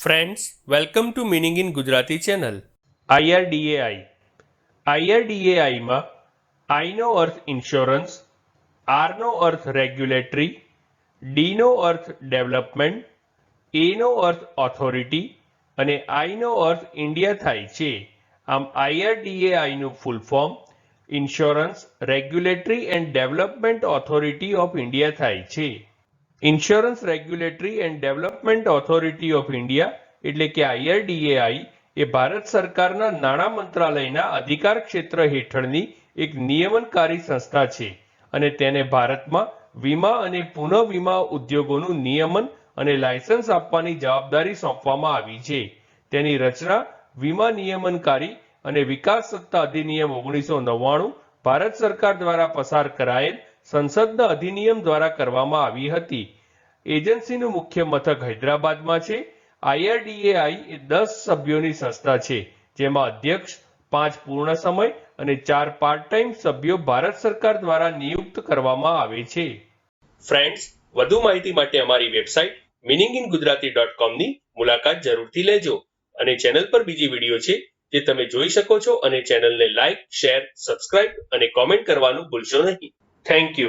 Friends welcome to meaning in Gujarati channel IRDAI આઈઆરડીએઆઈમાં આઈનો અર્થ insurance આરનો અર્થ રેગ્યુલેટરી ડીનો અર્થ ડેવલપમેન્ટ એનો અર્થ ઓથોરિટી અને આઈનો અર્થ ઇન્ડિયા થાય છે. આમ આઈઆરડીએઆઈનું full form insurance regulatory and development authority of India થાય છે. Insurance regulatory and development authority of India એટલે કે આઈઆરડીએઆઈ એ ભારત સરકારના નાણાં મંત્રાલયના અધિકાર ક્ષેત્ર હેઠળની એક નિયમનકારી સંસ્થા છે અને તેને ભારતમાં વીમા અને પુનઃ વીમા ઉદ્યોગોનું નિયમન અને લાયસન્સ આપવાની જવાબદારી સોંપવામાં આવી છે. તેની રચના વીમા નિયમનકારી અને વિકાસ સત્તા અધિનિયમ ઓગણીસો નવ્વાણું ભારત સરકાર દ્વારા પસાર કરાયેલ સંસદના અધિનિયમ દ્વારા કરવામાં આવી હતી. એજન્સીનું મુખ્ય મથક હૈદરાબાદમાં છે. આઈઆરડીએઆઈ એ દસ સભ્યોની સંસ્થા છે, જેમાં અધ્યક્ષ, પાંચ પૂર્ણ સમય અને ચાર પાર્ટ ટાઈમ સભ્યો ભારત સરકાર દ્વારા નિયુક્ત કરવામાં આવે છે. ફ્રેન્ડ્સ, વધુ માહિતી માટે અમારી website meaning in Gujarati dot કોમની મુલાકાત જરૂરથી લેજો અને ચેનલ પર બીજી વીડિયો છે, જે તમે જોઈ શકો છો અને ચેનલને લાઇક શેર, સબસ્ક્રાઇબ અને કોમેન્ટ કરવાનું ભૂલશો નહીં. thank you.